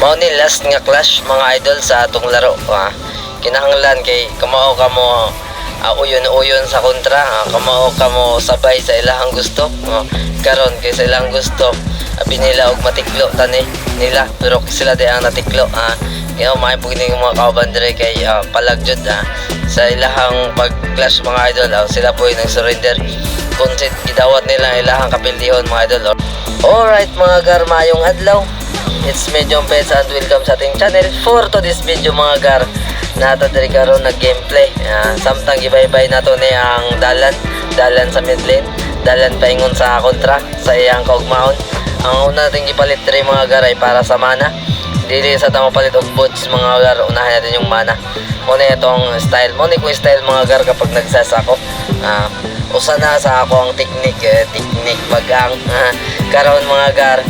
Mao ni last nga clash mga idol sa atong laro. Ah. Kinahanglan kay kamao ka mo ah, uyon-uyon sa kontra. Ah. Kamao ka mo sabay sa ilahang gusto. Ah. Karon kay sa ilang gusto abi nila og matiklo tani nila pero sila di ang natiklo ah kaya may pugni ng mga kauban dire kay ah, palagjud ah. sa ilahang pag-clash mga idol ah, sila po yung nag-surrender kung gidawat nila ang ilahang kapildihon mga idol alright mga gar mayong adlaw It's me John Pets and welcome sa ating channel. For to this video mga gar Nato diri karon nag gameplay. Uh, Samtang gibaybay nato ni ang dalan. Dalan sa mid lane. Dalan paingon sa kontra Sa iyang kaugmaon. Ang una natin gipalit diri mga gar ay para sa mana. Dili sa tamo palit og boots mga gar Unahin natin yung mana. Muna itong style Muna kong style mga gar kapag nagsas ako Ah, Usa na sa ako ang technique eh, Technique bagang uh, Karon mga gar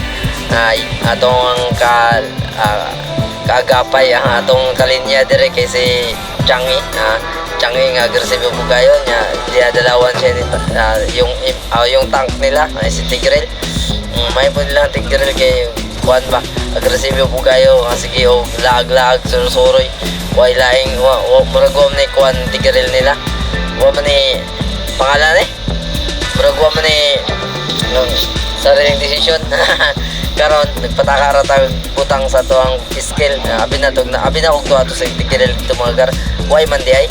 ay atong ka ah, kaagapay ang atong kalinya dire kay si Changi ah, Changi nga agresibo po kayo nya diya dalawan siya ni ah, yung ah, yung tank nila ay si Tigrel mm, may po nilang Tigrel kay kuan ba? Agresibo po kayo nga sige og lag-lag surusuroy. Way laing wa, wa muragom ni kuan Tigrel nila. Wa man ni pangalan eh? Murag wa ni ng sariling desisyon karon nagpatakara tag butang sa tuang fiscal uh, abi na tog na abi na og to sa tigirel dito mga gar. Why man di ay?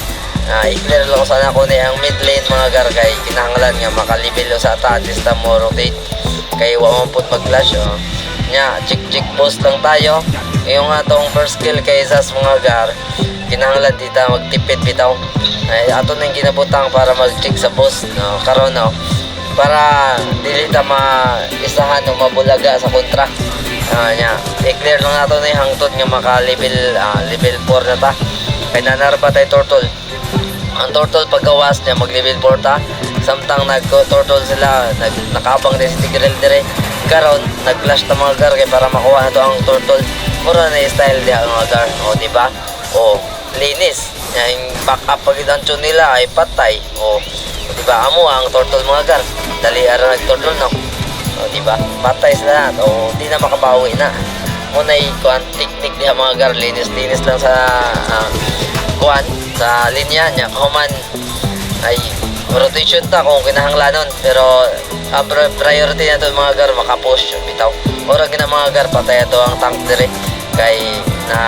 Uh, i-clear lang sana ko ni ang mid lane mga gar kay kinahanglan nga makalibelo sa ata at least mo rotate. Kay wa man pud mag-flash oh. nya chick chick post lang tayo. Yung atong first skill kay Zas mga gar kinahanglan dita magtipid bitaw. Ay ato nang ginabutang para mag-check sa post no? Karon no para dili ta maisahan o mabulaga sa kontra. Ah nya, i-clear lang nato ni hangtod nga maka level ah, level 4 na ta. Kay nanar pa tay turtle. Ang turtle paggawas niya mag level 4 ta. Samtang nag turtle sila, nag nakabang din si Tigrel dire. Karon nag-flash ta mga gar kay para makuha na ang turtle. Mura na style diha mga gar, o di ba? O linis. Yung backup pag idansyon nila ay patay. O di ba amo ang turtle mga gar? Dali ara nag-turtle no? O di ba? Patay sila na o di na makabawi na. Muna kuan technique diha mga gar linis linis lang sa ah, kuan sa linya nya kuman ay rotation ta kung kinahanglanon pero ang pri- priority na to mga gar makapush bitaw. Ora gina mga gar patay to ang tank dire. Kay na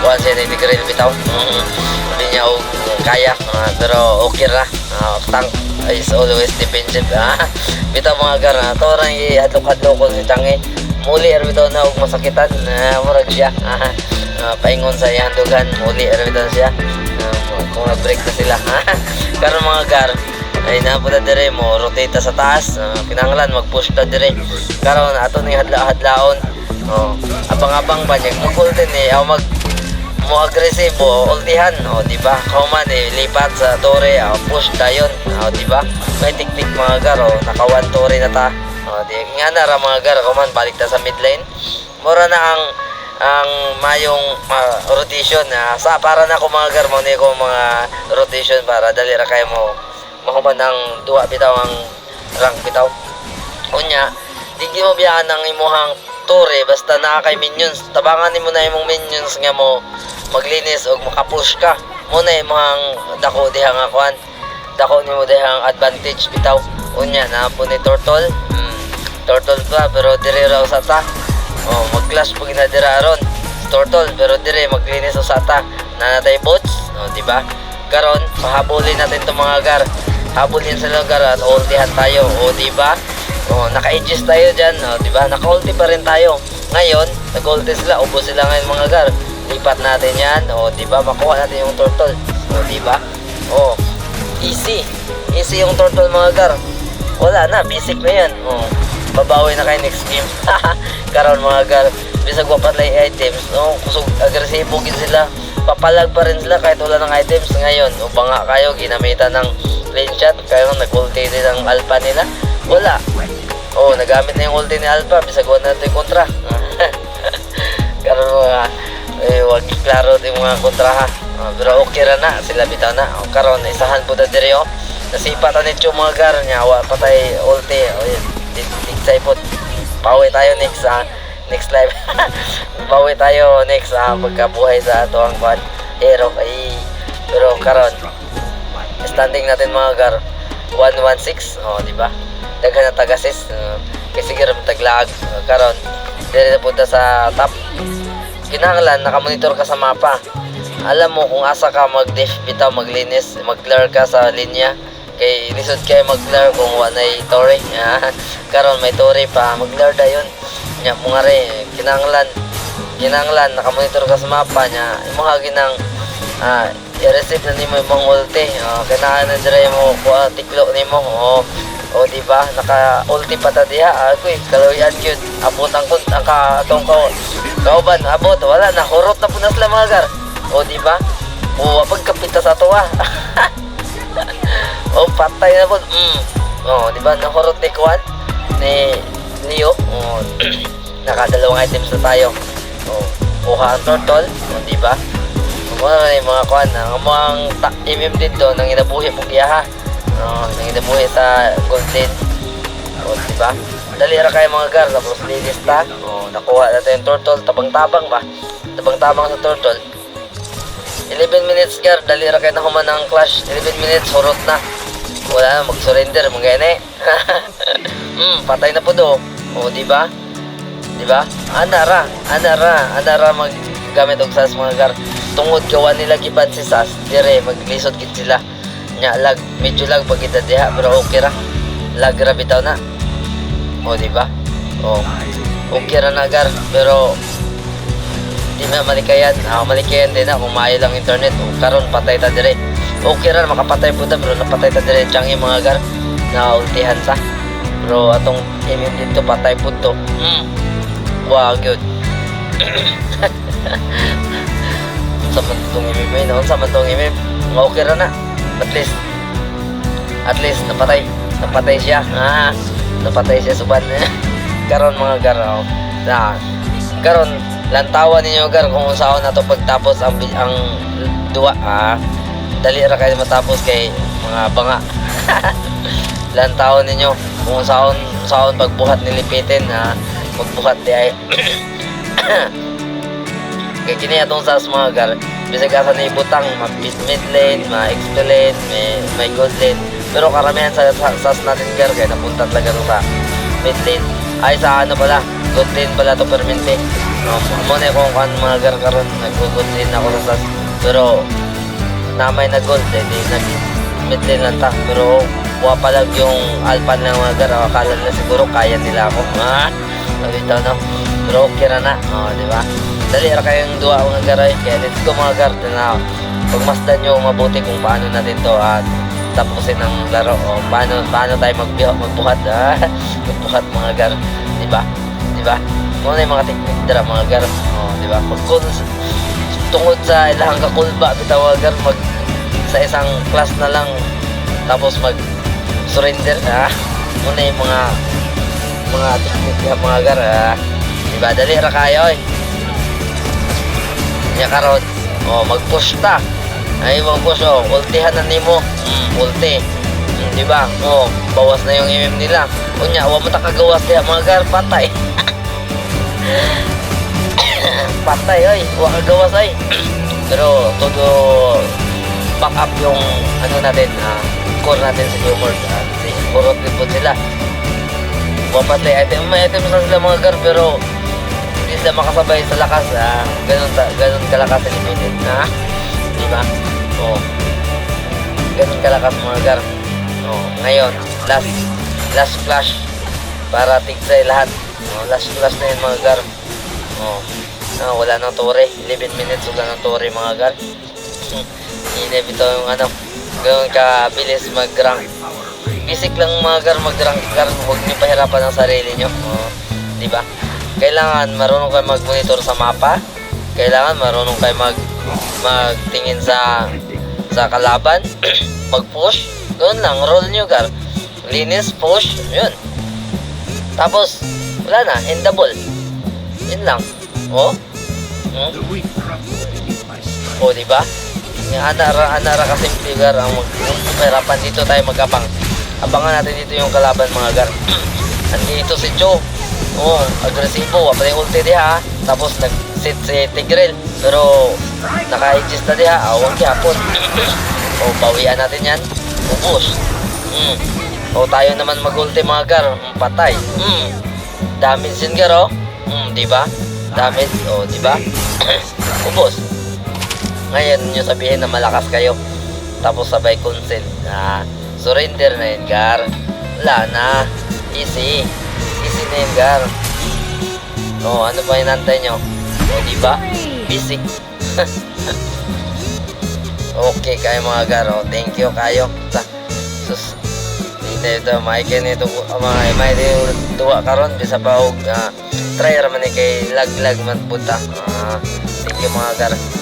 kuan siya ni Grill bitaw. Mm, hindi niya kaya pero okay ra. Ah, tank is always defensive. Ah bitaw mga gar na to ra ihadlok-hadlok ko si Changi. Muli er bitaw na og masakitan. Na murag siya. Ah, paingon sa iyang muli er bitaw siya. Ah, kung nag-break na sila. Karon mga gar ay napunta dire mo rotate ta sa taas. Ah, kinahanglan mag-push ta dire. Karon ato ni hadla-hadlaon. Oh abang-abang ba niya mo din eh. Aw mag mo agresibo ultihan o di ba? Kauman eh lipat sa tore o push dayon o di ba? May teknik mga gar o naka one tore na ta. O di nga na ra mga gar kauman balik ta sa mid lane. Mura na ang ang mayong ah, rotation na sa para na ko mga gar mo ni ko mga rotation para dali ra kayo mo mahuman ng duwa bitaw ang rank bitaw. Unya di mo biyahan ng imuhang tore basta naa kay minions. Tabangan nimo na imong minions nga mo. Maglinis og makapush ka. Mo na imong dako diha nga kuan dako nimo diha ang advantage bitaw. Unya na po ni turtle mm, turtle pa pero dire raw sa ta. Oh mag-clash pag ginadira ron. Turtle pero dire maglinis sa ta. Na natay bots oh, di ba? Karon pahabulin natin to mga gar. Habulin sa lugar at ultihan tayo. O di ba Oh, naka-edges tayo dyan, oh, di ba? Naka-ulti pa rin tayo. Ngayon, nag-ulti sila, ubos sila ngayon mga gar. Lipat natin yan, oh, di ba? Makuha natin yung turtle. Oh, di ba? Oh, easy. Easy yung turtle mga gar. Wala na, basic na yan. Oh, babawi na kayo next game. Karon mga gar, bisag wapat lang yung items. Oh, kusog agresibo gid sila. Papalag pa rin sila kahit wala ng items ngayon. O banga kayo, ginamitan ng lane shot. Kayo nag-ulti din ang alpha nila. Wala. Oh, nagamit na yung ulti ni Alpha, bisag wala na yung kontra. Karon mga, eh, wag klaro yung mga kontra ha. Ah, pero okay ra na, sila bitaw na. Oh, karon isahan po na diri oh. Nasipa ta ni Chu mga gar niya, wa patay ulti. Oh, yun. Tigsay po. Pauwi tayo next ha. next live. Bawi tayo next ah, pagkabuhay sa ato ang kwan. Hero kay pero karon standing natin mga gar 116 oh di ba? Daghan na tagasis uh, kasi gira taglaag uh, karon. Dire punta sa top. Kinahanglan nakamonitor ka sa mapa. Alam mo kung asa ka mag diff bitaw maglinis mag-clear ka sa linya. Kay lisod kay mag-clear kung wanay tore. Karon may tore pa mag-clear dayon nya mo nga rin kinahanglan kinahanglan nakamonitor ka sa mapa nya imo hagi ng ah i-receive na nimo imong ulti. Oh, kailangan na dire mo kuha tiklo nimo. Oh o di ba? Naka ulti pa ta diha. Agoy kaloyan gyud abot ang kun ang ka atong ka kauban abot. Wala na hurot na punas lang mga gar. O di ba? O pag kapita sa tuwa. O patay na po. Mm. o di ba? Nahurot ni Kwan ni Leo o nakadalawang items na tayo. O kuha ang turtle. O di ba mga may mga kuan ang mga ta- MM dito nang inabuhi mo giyaha oh, nang inabuhi sa golden o di ba? Dali ra kayo mga gar tapos lilista oh, nakuha natin yung turtle. Tabang-tabang ba? Tabang-tabang sa turtle. 11 minutes gar dali ra kayo nahuman ng clash. 11 minutes hurot na. Wala na mag-surrender mga ene hmm patay na po do o di ba? Di ba? Anara anara anara mag gamit og sas mga gar tungod gawa nila giban si sas dire maglisod gid sila. Nya lag medyo lag pag kita diha pero okay ra. Lag ra bitaw na. O di ba? O okay ra na gar pero di na malikayan. Ah malikayan din na kung maayo lang internet. O karon patay ta dire. Okay ra makapatay po ta pero napatay ta dire changi mga gar. Na ultihan ta. Pero atong immune dito patay po to. Mm. wow good sa man tong imim eh, noon sa man tong imim nga okay na. At least at least napatay napatay siya. Ah napatay siya suban. Karon mga garaw. Na karon lantawan ninyo gar kung saan na to pagtapos ang ang duwa. Ah dali ra kayo matapos kay mga banga. Lantawan ninyo. Kung saan saan pagbuhat nilipitin ha magbuhat di ay kay kini atong sa mga gar bisag asa ni butang mid mid lane ma extra lane may may gold lane. Pero karamihan sa sa- sas natin gar kay napunta talaga sa mid lane. Ay sa ano pala gold lane pala to permente no mo na kung kan mga gar karon nag gold lane ako sa pero namay na gold eh di nag mid lane lang ta. Pero wa pa lang yung alpha ng mga gar akala nila siguro kaya nila ako. Ha Nabitaw no pero okay na. Oh di ba dali ra kayong duwa mga garay. Kaya let's go mga gar na pagmasdan nyo mabuti kung paano natin to at tapusin ang laro. O paano paano tayo magbiho magbuhat ah magbuhat mga gar di ba? Di ba? Kung ano yung mga technique dira mga gar oh di ba? Pag tungod sa ilahang kakulba bitaw mga gar mag sa isang class na lang tapos mag surrender ah muna yung mga mga technique mga gar ah di ba? Dali ra kayo eh nya karon. Oh mag-push ta ay mag-push oh ultihan na nimo. Mm, ulti. Mm, di ba? Oh bawas na yung MM nila. Unya wa mo ta kagawas diha mga gar patay. Patay oy wa kagawas ay pero todo back up yung ano natin ah, core natin sa humor uh, kurot din po sila. Wapatay item, may items na sila mga gar pero hindi sila makasabay sa lakas ah, ganun, ganun kalakas ang limited na di ba? Oh. Ganun kalakas mga gar oh ngayon last last flash para tigsay lahat. Oh, last flash na yun mga gar oh. Ah, wala nang tore 11 minutes wala nang tore mga gar inip ito yung ano ganun kabilis mag rank basic lang mga gar mag rank gar huwag niyo pahirapan ang sarili niyo. Oh, di ba kailangan marunong kayo mag-monitor sa mapa. Kailangan marunong kayo mag magtingin sa sa kalaban. Mag-push. Doon lang roll nyo gar. Linis push. Yun. Tapos wala na in double yun lang. Oh. Hmm? oh di ba anara anara kasi gar ang mahirapan. Dito tayo magabang abangan natin dito yung kalaban mga gar. Andito si Joe Oo, agresibo, wa pa yung ulti diha. Tapos nag-sit si Tigrel. Pero naka-exist na diha, awang yapon. o, bawian natin yan. Ubus. Mm. O, tayo naman mag-ulti mga gar. Patay. Mm. Damage yun gar, oh. Mm, di ba? Damage, o, di ba? Ubus. Ngayon nyo sabihin na malakas kayo. Tapos sabay consent. Ah, surrender na yun, gar. Wala na. Easy. Easy na yun, gar. O, ano pa hinantay nyo? O, di ba? Busy. okay kayo mga gar. O, thank you kayo. Sa, sus, hindi ito, maikin ito, mga may tuwa karon bisa pa og ah, try raman ni kay lag-lag man puta. Ah, thank you mga gar.